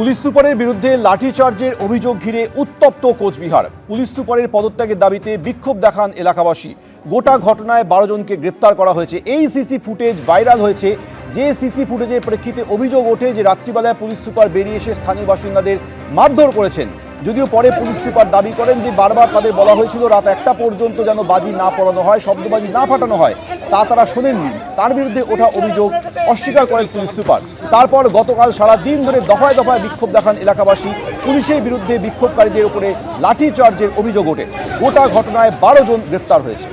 Police সুপারের বিরুদ্ধে লাঠিচার্জের অভিযোগ ঘিরে উত্তপ্ত কোচবিহার। পুলিশ সুপারের পদত্যাগের দাবিতে বিক্ষোভ দেখান এলাকাবাসী। গোটা ঘটনায় বারো জনকে গ্রেপ্তার করা হয়েছে। এই সিসি ফুটেজ ভাইরাল হয়েছে। যে সিসি ফুটেজের প্রেক্ষিতে অভিযোগ ওঠে যে রাত্রিবেলায় পুলিশ সুপার বেরিয়ে এসে স্থানীয় বাসিন্দাদের মারধর করেছেন। যদিও পরে পুলিশ সুপার দাবি করেন যে বারবার তাদের বলা হয়েছিল রাত একটা পর্যন্ত যেন বাজি না পড়ানো হয়, শব্দবাজি না ফাটানো হয়, তা তারা শোনেননি। তার বিরুদ্ধে ওঠা অভিযোগ অস্বীকার করেন পুলিশ সুপার। তারপর গতকাল সারা দিন ধরে দফায় দফায় বিক্ষোভ দেখান এলাকাবাসী। পুলিশের বিরুদ্ধে বিক্ষোভকারীদের উপরে লাঠি চার্জের অভিযোগ ওঠে। গোটা ঘটনায় বারো জন গ্রেফতার হয়েছে।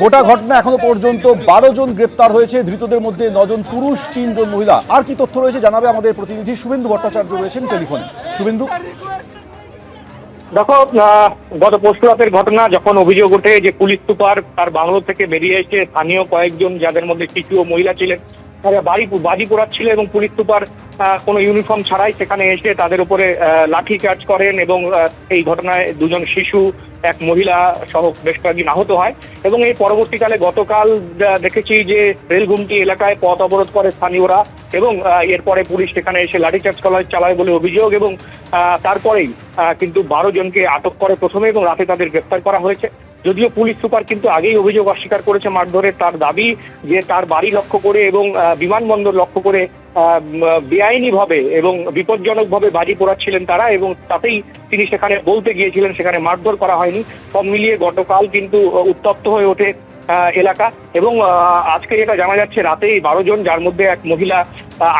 গোটা ঘটনা এখনও পর্যন্ত বারো জন গ্রেপ্তার হয়েছে। ধৃতদের মধ্যে নজন পুরুষ, তিনজন মহিলা। আর কি তথ্য রয়েছে জানাবে আমাদের প্রতিনিধি শুভেন্দু ভট্টাচার্য রয়েছেন টেলিফোনে। শুভেন্দু? দেখো গত পরশু রাতের ঘটনা, যখন অভিযোগ ওঠে যে পুলিশ সুপার তার বাংলো থেকে বেরিয়ে এসে স্থানীয় কয়েকজন, যাদের মধ্যে শিশু ও মহিলা ছিলেন বাড়ি বাজি পোড়াচ্ছিল এবং পুলিশ সুপার কোনো ইউনিফর্ম ছাড়াই সেখানে এসে তাদের উপরে লাঠি চার্জ করেন এবং এই ঘটনায় দুজন শিশু, এক মহিলা সহ বেশ কয়েকদিন আহত হয় এবং এই পরবর্তীকালে গতকাল দেখেছি যে রেলগুমটি এলাকায় পথ অবরোধ করে স্থানীয়রা এবং এরপরে পুলিশ সেখানে এসে লাঠিচার্জ চালায় বলে অভিযোগ এবং তারপরেই কিন্তু বারো জনকে আটক করে প্রথমে এবং রাতে তাদের গ্রেপ্তার করা হয়েছে। যদিও পুলিশ সুপার কিন্তু আগেই অভিযোগ অস্বীকার করেছে মারধরের তার দাবি যে তার বাড়ি লক্ষ্য করে এবং বিমানবন্দর লক্ষ্য করে বেআইনি ভাবে এবং বিপজ্জনকভাবে বাজি পোড়াচ্ছিলেন তারা এবং তাতেই তিনি সেখানে বলতে গিয়েছিলেন সেখানে মারধর করা হয়নি। সব মিলিয়ে গতকাল কিন্তু উত্তপ্ত হয়ে ওঠে এলাকা এবং আজকে যেটা জানা যাচ্ছে রাতেই বারো জন যার মধ্যে এক মহিলা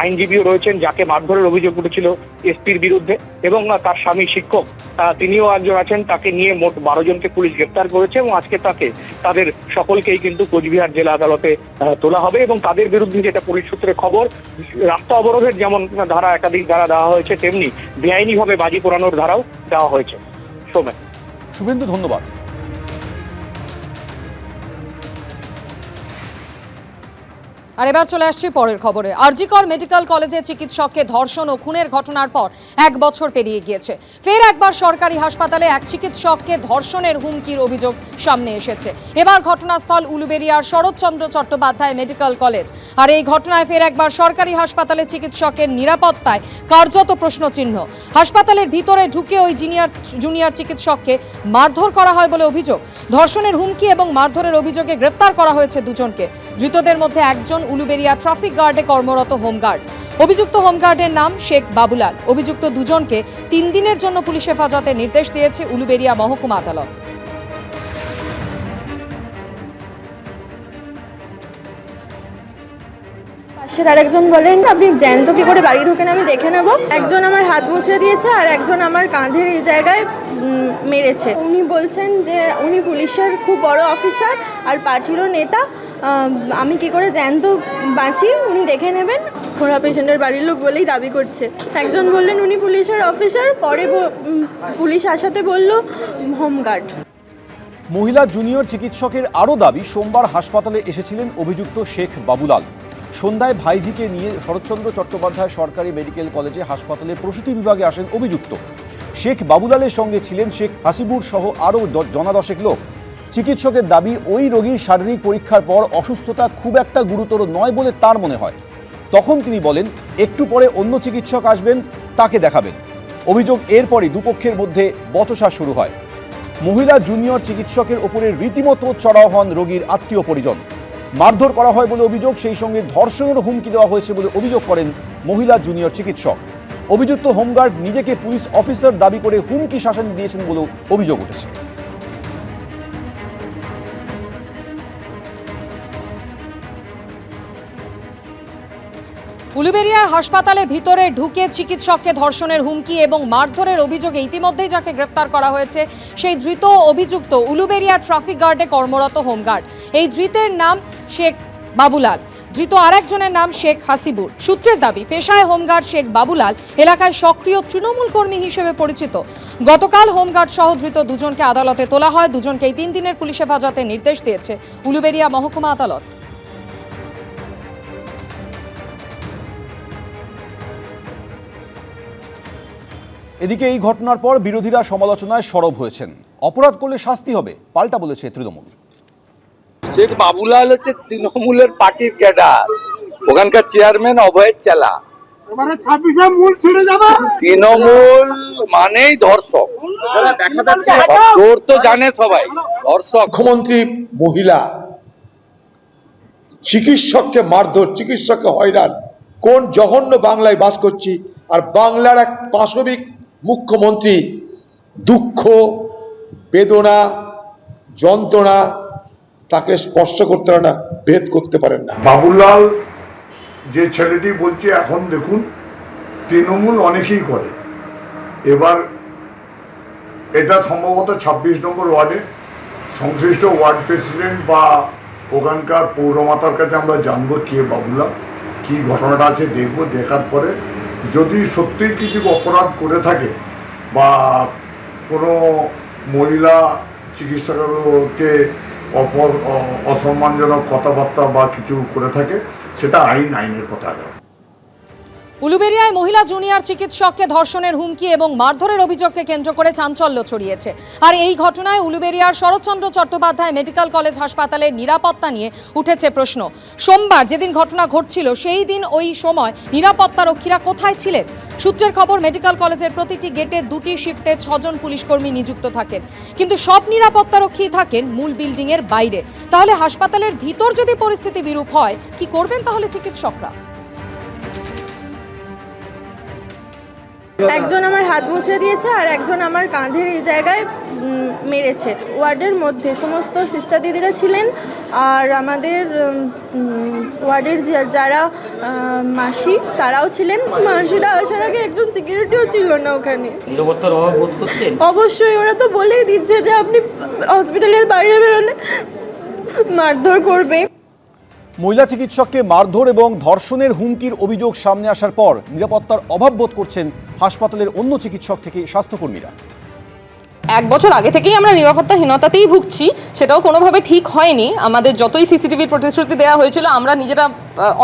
আইনজীবীও রয়েছেন যাকে মারধরের অভিযোগ উঠেছিল এসপির বিরুদ্ধে এবং তার স্বামী শিক্ষক। তিনিও একজন আছেন, তাকে নিয়ে মোট বারো জনকে পুলিশ গ্রেপ্তার করেছে এবং আজকে তাকে তাদের সকলকেই কিন্তু কোচবিহার জেলা আদালতে তোলা হবে এবং তাদের বিরুদ্ধে যেটা পুলিশ সূত্রে খবর, রাস্তা অবরোধের যেমন ধারা একাধিক ধারা দেওয়া হয়েছে, তেমনি বেআইনিভাবে বাজি পোড়ানোর ধারাও দেওয়া হয়েছে। সোমেন। শুভেন্দু, ধন্যবাদ। আর এবার চলে আসছি পরের খবরে। আরজিকর মেডিকেল কলেজে চিকিৎসককে ধর্ষণ ও খুনের ঘটনার পর এক বছর পেরিয়ে গিয়েছে। ফের একবার সরকারি হাসপাতালে এক চিকিৎসককে ধর্ষণের হুমকির অভিযোগ সামনে এসেছে। এবার ঘটনাস্থল উলুবেরিয়ার শরৎচন্দ্র চট্টোপাধ্যায় মেডিকেল কলেজ। আর এই ঘটনায় ফের একবার সরকারি হাসপাতালে চিকিৎসকের নিরাপত্তায় কার্যত প্রশ্নচিহ্ন। হাসপাতালের ভিতরে ঢুকে ওই জুনিয়র জুনিয়র চিকিৎসককে মারধর করা হয় বলে অভিযোগ। ধর্ষণের হুমকি এবং মারধরের অভিযোগে গ্রেপ্তার করা হয়েছে দুজনকে। ধৃতদের মধ্যে একজন উলুবেরিয়া ট্রাফিক গার্ডে কর্মরত হোমগার্ড। অভিযুক্ত হোমগার্ডের নাম শেখ বাবুলাল। অভিযুক্ত দুজনকে তিন দিনের জন্য পুলিশ হেফাজতের নির্দেশ দিয়েছে উলুবেরিয়া মহকুমা আদালত। পাশের আরেকজন বলেন, আপনি জ্যান্ত কি করে বাড়ি ঢোকেন আমি দেখে নেব। একজন আমার হাত মুছড়ে দিয়েছে আর একজন আমার কাঁধের এই জায়গায় মেরেছে। উনি বলছেন যে, উনি পুলিশের খুব বড় অফিসার আর পার্টিরও নেতা। আম, কি করে জ্যান্ত বাঁচি? উনি দেখে নেবেন। ওরা পেশেন্টের বাড়ির লোক বলেই দাবি করছে। একজন বললেন উনি পুলিশের অফিসার। পরে পুলিশ আসাতে বলল হোমগার্ড মহিলা জুনিয়র চিকিৎসকের আরও দাবি সোমবার হাসপাতালে এসেছিলেন অভিযুক্ত শেখ বাবুলাল। সন্ধ্যায় ভাইজিকে নিয়ে শরৎচন্দ্র চট্টোপাধ্যায় সরকারি মেডিকেল কলেজে হাসপাতালে প্রসূতি বিভাগে আসেন অভিযুক্ত। শেখ বাবুলালের সঙ্গে ছিলেন শেখ হাসিবুর সহ আরও জনাদশেক লোক। চিকিৎসকের দাবি, ওই রোগীর শারীরিক পরীক্ষার পর অসুস্থতা খুব একটা গুরুতর নয় বলে তার মনে হয়। তখন তিনি বলেন, একটু পরে অন্য চিকিৎসক আসবেন, তাকে দেখাবেন। অভিযোগ এরপরই দুপক্ষের মধ্যে বচসা শুরু হয়। মহিলা জুনিয়র চিকিৎসকের ওপরে রীতিমতো চড়াও হন রোগীর আত্মীয় পরিজন। মারধর করা হয় বলে অভিযোগ, সেই সঙ্গে ধর্ষণের হুমকি দেওয়া হয়েছে বলে অভিযোগ করেন মহিলা জুনিয়র চিকিৎসক। অভিযুক্ত হোমগার্ড নিজেকে পুলিশ অফিসার দাবি করে হুমকি শাসন দিয়েছেন বলেও অভিযোগ উঠেছে। উলুবেরিয়ার হাসপাতালে ভিতরে ঢুকে চিকিৎসককে ধর্ষণের হুমকি এবং মারধরের অভিযোগে ইতিমধ্যেই যাকে গ্রেপ্তার করা হয়েছে, সেই ধৃত অভিযুক্ত উলুবেরিয়া ট্রাফিক গার্ডে কর্মরত হোমগার্ড। এই ধৃতের নাম শেখ বাবুলাল। ধৃত আরেকজনের নাম শেখ হাসিবুর। সূত্রের দাবি, পেশায় হোমগার্ড শেখ বাবুলাল, এলাকায় সক্রিয় তৃণমূল কর্মী হিসেবে পরিচিত। গতকাল হোমগার্ড সহ ধৃত দুজনকে আদালতে তোলা হয়। দুজনকেই তিন দিনের পুলিশ হেফাজতের নির্দেশ দিয়েছে উলুবেড়িয়া মহকুমা আদালত। এদিকে এই ঘটনার পর বিরোধীরা সমালোচনায় সরব হয়েছেন। অপরাধ করলে শাস্তি হবে পাল্টা বলেছে তৃণমূল। শেখ বাবুলাল হচ্ছে তৃণমূলের পার্টির ক্যাডার। ওখানকার চেয়ারম্যান অভয়ের চালা। এবারে ছাব্বিশে মূল ছিঁড়ে যাবে। তৃণমূল মানেই ধর্ষক। তোর তো জানে সবাই ধর্ষক। মুখ্যমন্ত্রী মহিলা চিকিৎসককে মারধর চিকিৎসককে হয়রান। কোন জঘন্য বাংলায় বাস করছি আর বাংলার এক পাশবিক মুখ্যমন্ত্রী, দুঃখ, বেদনা, যন্ত্রণা তাকে স্পর্শ করতে পারে না, ভেদ করতে পারেন না। বাবুলাল যে ছেলেটি বলছে, এখন দেখুন, তৃণমূল অনেকেই করে। এবার এটা সম্ভবত ছাব্বিশ নম্বর ওয়ার্ডে সংশ্লিষ্ট ওয়ার্ড প্রেসিডেন্ট বা ওখানকার পৌরমাতার কাছে আমরা জানব কে বাবুলাল, কি ঘটনাটা আছে, দেখব, দেখার পরে যদি সত্যিই কিছু অপরাধ করে থাকে বা কোনো মহিলা চিকিৎসককে অপর অসম্মানজনক কথাবার্তা বা কিছু করে থাকে, সেটা আইন, আইনের কথা উলুবেরিয়ায় মহিলা জুনিয়র চিকিৎসককে ধর্ষণের হুমকি এবং মারধরের অভিযোগকে কেন্দ্র করে চাঞ্চল্য ছড়িয়েছে। আর এই ঘটনায় উলুবেরিয়ার শরৎচন্দ্র চট্টোপাধ্যায় মেডিকেল কলেজ হাসপাতালের নিরাপত্তা নিয়ে উঠেছে প্রশ্ন। সোমবার যেদিন ঘটনা ঘটছিল, সেই দিন ওই সময় নিরাপত্তারক্ষীরা কোথায় ছিলেন? সূত্রের খবর, মেডিকেল কলেজের প্রতিটি গেটে দুটি শিফটে ছজন পুলিশকর্মী নিযুক্ত থাকেন। কিন্তু সব নিরাপত্তারক্ষী থাকেন মূল বিল্ডিংয়ের বাইরে। তাহলে হাসপাতালের ভিতর যদি পরিস্থিতি বিরূপ হয়, কি করবেন তাহলে চিকিৎসকরা? একজন আমার হাত মুছে দিয়েছে আর একজন আমার কাঁধের এই জায়গায় মেরেছে। ওয়ার্ডের মধ্যে সমস্ত সিস্টার দিদিরা ছিলেন আর আমাদের ওয়ার্ডের যারা মাসি তারাও ছিলেন। মাসিরা আসার আগে একজন সিকিউরিটিও ছিল না ওখানে? অবশ্যই ওরা তো বলেই দিচ্ছে যে আপনি হসপিটালের বাইরে বেরোলে মারধর করবে মহিলা চিকিৎসককে মারধর এবং ধর্ষণের হুমকির অভিযোগ সামনে আসার পর নিরাপত্তার অভাব বোধ করছেন হাসপাতালের অন্য চিকিৎসক থেকে স্বাস্থ্যকর্মীরা। এক বছর আগে থেকেই আমরা নিরাপত্তাহীনতাতেই ভুগছি, সেটাও কোনোভাবে ঠিক হয়নি। আমাদের যতই সিসিটিভির প্রতিশ্রুতি দেওয়া হয়েছিল, আমরা নিজেরা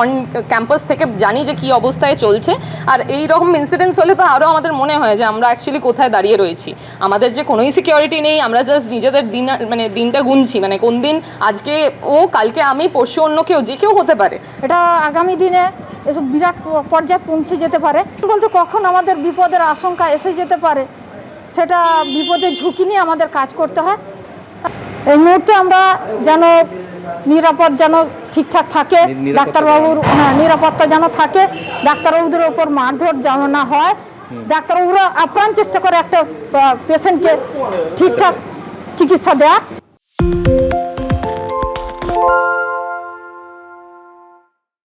অন ক্যাম্পাস থেকে জানি যে কি অবস্থায় চলছে। আর এই রকম ইনসিডেন্টস হলে তো আরও আমাদের মনে হয় যে আমরা অ্যাকচুয়ালি কোথায় দাঁড়িয়ে রয়েছি। আমাদের যে কোনোই সিকিউরিটি নেই, আমরা জাস্ট নিজেদের দিন মানে দিনটা গুনছি। মানে কোন দিন আজকে ও, কালকে আমি, পরশু অন্য কেউ, যে কেউ হতে পারে। এটা আগামী দিনে এসব বিরাট পর্যায়ে পৌঁছে যেতে পারে। বলতে কখন আমাদের বিপদের আশঙ্কা এসে যেতে পারে সেটা বিপদের ঝুঁকি নিয়ে আমাদের কাজ করতে হয়। এই মুহূর্তে আমরা যেন নিরাপদ যেন ঠিকঠাক থাকে ডাক্তারবাবুর হ্যাঁ নিরাপত্তা যেন থাকে ডাক্তারবাবুদের ওপর মারধর যেন না হয়। ডাক্তারবাবুরা আপ্রাণ চেষ্টা করে একটা পেশেন্টকে ঠিকঠাক চিকিৎসা দেওয়া